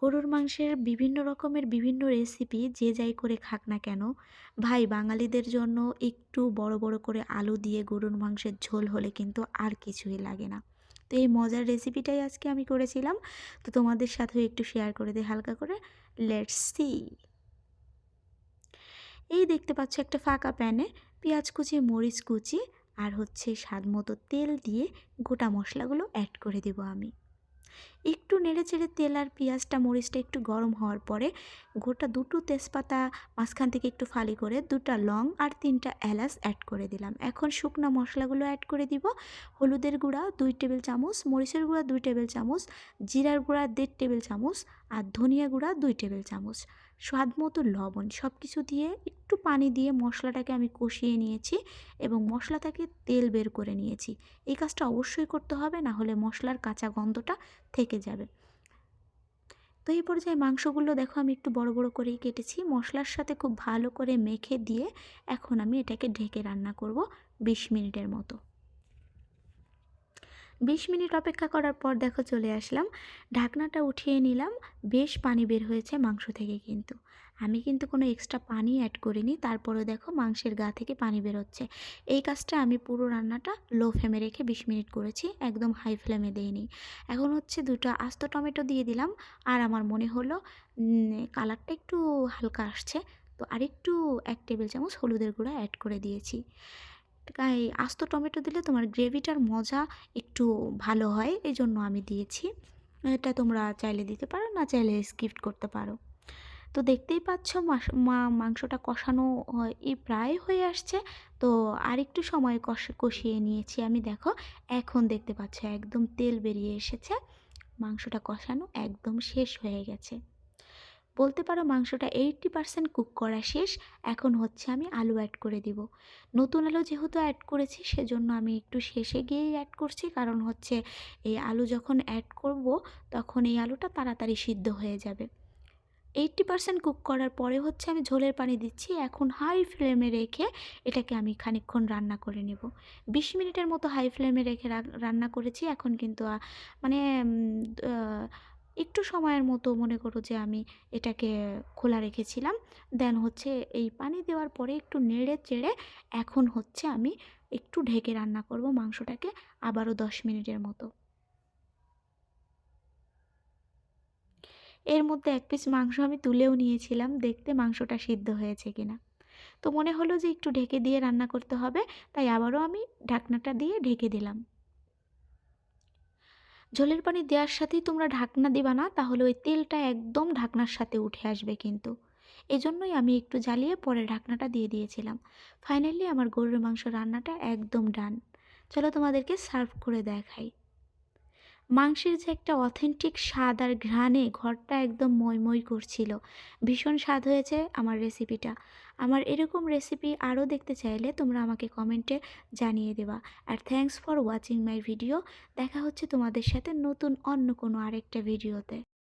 গরুর মাংসের বিভিন্ন রকমের বিভিন্ন রেসিপি যে যাই করে খাক না কেন, ভাই বাঙালিদের জন্য একটু বড় বড় করে আলু দিয়ে গরুর মাংসের ঝোল হলে কিন্তু আর কিছুই লাগে না। তো এই মজার রেসিপিটাই আজকে আমি করেছিলাম। তো তোমাদের সাথেও একটু শেয়ার করে দিই হালকা করে। লেটস সি এই দেখতে পাচ্ছ একটা ফাঁকা প্যানে পেঁয়াজ কুচি, মরিচ কুচি আর হচ্ছে স্বাদ মতো তেল দিয়ে গোটা মশলাগুলো অ্যাড করে দেবো আমি। একটু নেড়ে চেড়ে তেল আর পেঁয়াজটা মরিচটা একটু গরম হওয়ার পরে গোটা দুটো তেজপাতা মাঝখান থেকে একটু ফালি করে দুটা লং আর তিনটা এলাচ অ্যাড করে দিলাম। এখন শুকনো মশলাগুলো অ্যাড করে দিব। হলুদের গুঁড়া দুই টেবিল চামচ, মরিচের গুঁড়া দুই টেবিল চামচ, জিরার গুঁড়া দেড় টেবিল চামচ আর ধনিয়া গুঁড়া দুই টেবিল চামচ। স্বাদ মতো লবণ সব কিছু দিয়ে একটু পানি দিয়ে মশলাটাকে আমি কষিয়ে নিয়েছি এবং মশলা থেকে তেল বের করে নিয়েছি। এই কাজটা অবশ্যই করতে হবে না হলে মশলার কাঁচা গন্ধটা থেকে যাবে। তো এই পর্যায়ে মাংসগুলো দেখো আমি একটু বড় বড় করেই কেটেছি। মশলার সাথে খুব ভালো করে মেখে দিয়ে এখন আমি এটাকে ঢেকে রান্না করব বিশ মিনিটের মতো। বিশ মিনিট অপেক্ষা করার পর দেখো চলে আসলাম। ঢাকনাটা উঠিয়ে নিলাম। বেশ পানি বের হয়েছে মাংস থেকে কিন্তু। আমি কিন্তু কোনো এক্সট্রা পানি অ্যাড করিনি। তারপরে দেখো মাংসের গা থেকে পানি বেরোচ্ছে। এই কাজটা আমি পুরো রান্নাটা লো ফ্লেমে রেখে বিশ মিনিট করেছি, একদম হাই ফ্লেমে দিইনি। এখন হচ্ছে দুটো আস্ত টমেটো দিয়ে দিলাম, আর আমার মনে হলো কালারটা একটু হালকা আসছে, তো আরেকটু এক টেবিল চামচ হলুদের গুঁড়া অ্যাড করে দিয়েছি। তাই আস্ত টমেটো দিলে তোমার গ্রেভিটার মজা একটু ভালো হয় এই জন্য আমি দিয়েছি। এটা তোমরা চাইলে দিতে পারো, না চাইলে স্কিপ করতে পারো। তো দেখতেই পাচ্ছ মাংসটা কষানো এই প্রায় হয়ে আসছে। তো আর একটু সময় কষ, কষিয়ে নিয়েছি আমি, দেখো। এখন দেখতে পাচ্ছ একদম তেল বেরিয়ে এসেছে। মাংসটা কষানো একদম শেষ হয়ে গেছে। বলতে পারো মাংসটা এইটটি পারসেন্ট কুক করা শেষ। এখন হচ্ছে আমি আলু অ্যাড করে দিব। নতুন আলু যেহেতু অ্যাড করেছি, সেজন্য আমি একটু শেষে গিয়েই অ্যাড করছি। কারণ হচ্ছে এই আলু যখন অ্যাড করব, তখন এই আলুটা তাড়াতাড়ি সিদ্ধ হয়ে যাবে। এইটটি পারসেন্ট কুক করার পরে হচ্ছে আমি ঝোলের পানি দিচ্ছি। এখন হাই ফ্লেমে রেখে এটাকে আমি খানিকক্ষণ রান্না করে নেব। বিশ মিনিটের মতো হাই ফ্লেমে রেখে রান্না করেছি। এখন কিন্তু মানে একটু সময়ের মতো মনে করো যে আমি এটাকে খোলা রেখেছিলাম। দেন হচ্ছে এই পানি দেওয়ার পরে একটু নেড়ে চেড়ে এখন হচ্ছে আমি একটু ঢেকে রান্না করব মাংসটাকে আবারও দশ মিনিটের মতো। এর মধ্যে এক পিস মাংস আমি তুলেও নিয়েছিলাম, দেখতে মাংসটা সিদ্ধ হয়েছে কিনা। তো মনে হলো যে একটু ঢেকে দিয়ে রান্না করতে হবে, তাই আবারও আমি ঢাকনাটা দিয়ে ঢেকে দিলাম। ঝোলের পানি দেওয়ার সাথেই তোমরা ঢাকনা দিবা না, তাহলে ওই তেলটা একদম ঢাকনার সাথে উঠে আসবে কিন্তু। এজন্যই আমি একটু জ্বালিয়ে পরে ঢাকনাটা দিয়ে দিয়েছিলাম। ফাইনালি আমার গরুর মাংস রান্নাটা একদম ডান চলো তোমাদেরকে সার্ভ করে দেখাই। মাংসের যে একটা অথেন্টিক স্বাদ আর ঘ্রাণে ঘরটা একদম ময়ময় করছিল। ভীষণ স্বাদ হয়েছে আমার রেসিপিটা আমার এরকম রেসিপি আরও দেখতে চাইলে তোমরা আমাকে কমেন্টে জানিয়ে দেবা। আর thanks for watching my video দেখা হচ্ছে তোমাদের সাথে নতুন অন্য কোনো আরেকটা ভিডিওতে